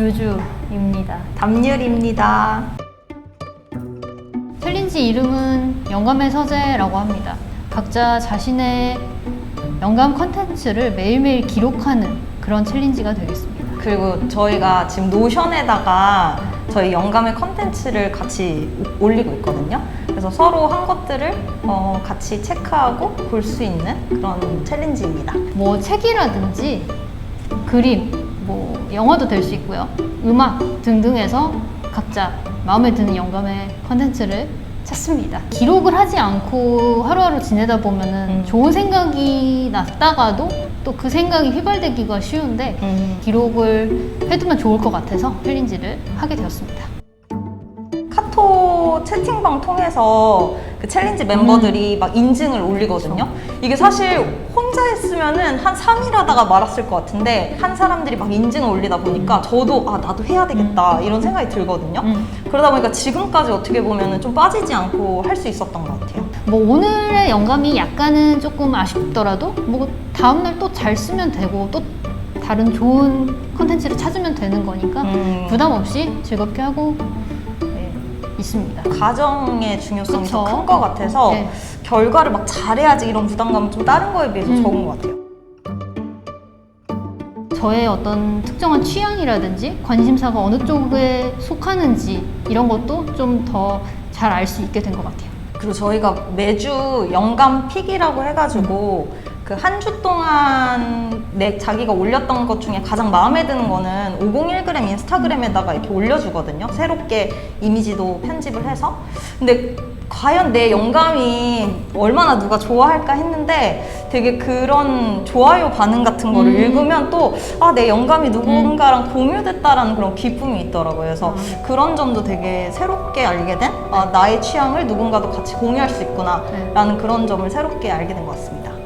주주입니다. 담률입니다. 챌린지 이름은 영감의 서재라고 합니다. 각자 자신의 영감 컨텐츠를 매일매일 기록하는 그런 챌린지가 되겠습니다. 그리고 저희가 지금 노션에다가 저희 영감의 컨텐츠를 같이 올리고 있거든요. 그래서 서로 한 것들을 어, 같이 체크하고 볼 수 있는 그런 챌린지입니다. 뭐 책이라든지 그림, 뭐 영화도 될 수 있고요. 음악 등등에서 각자 마음에 드는 영감의 컨텐츠를 찾습니다. 기록을 하지 않고 하루하루 지내다 보면은 음. 좋은 생각이 났다가도 또 그 생각이 휘발되기가 쉬운데 기록을 해두면 좋을 것 같아서 챌린지를 하게 되었습니다. 카톡 채팅방 통해서 그 챌린지 멤버들이 막 인증을 올리거든요. 이게 사실 혼자 했으면은 한 3일 하다가 말았을 것 같은데 한 사람들이 막 인증을 올리다 보니까 저도 아 나도 해야 되겠다 이런 생각이 들거든요. 음. 그러다 보니까 지금까지 어떻게 보면은 좀 빠지지 않고 할 수 있었던 것 같아요. 뭐 오늘의 영감이 약간은 조금 아쉽더라도 뭐 다음날 또 잘 쓰면 되고 또 다른 좋은 컨텐츠를 찾으면 되는 거니까 음. 부담 없이 즐겁게 하고 네, 있습니다. 가정의 중요성이. 더 큰 것 같아서 네. 결과를 막 잘해야지 이런 부담감은 좀 다른 거에 비해서 음. 적은 것 같아요. 저의 어떤 특정한 취향이라든지 관심사가 어느 쪽에 속하는지 이런 것도 좀 더 잘 알 수 있게 된 것 같아요. 그리고 저희가 매주 영감 픽이라고 해가지고 그 한 주 동안 내 자기가 올렸던 것 중에 가장 마음에 드는 거는 501g 인스타그램에다가 이렇게 올려주거든요. 새롭게 이미지도 편집을 해서. 근데 과연 내 영감이 얼마나 누가 좋아할까 했는데 되게 그런 좋아요 반응 같은 거를 음. 읽으면 또 아, 내 영감이 누군가랑 공유됐다라는 그런 기쁨이 있더라고요. 그래서 음. 그런 점도 되게 새롭게 알게 된 아, 나의 취향을 누군가도 같이 공유할 수 있구나 네. 라는 그런 점을 새롭게 알게 된 것 같습니다.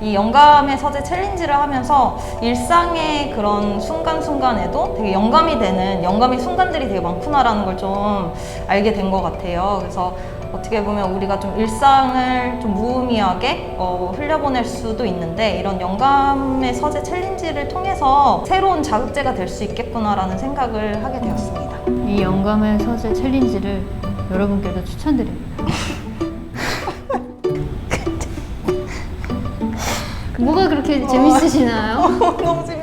이 영감의 서재 챌린지를 하면서 일상의 그런 순간순간에도 되게 영감이 되는 영감의 순간들이 되게 많구나라는 걸 좀 알게 된 것 같아요. 그래서 어떻게 보면 우리가 좀 일상을 좀 무의미하게 어, 흘려보낼 수도 있는데 이런 영감의 서재 챌린지를 통해서 새로운 자극제가 될 수 있겠구나라는 생각을 하게 되었습니다. 이 영감의 서재 챌린지를 여러분께도 추천드립니다. 뭐가 그렇게 재밌으시나요? 너무 재밌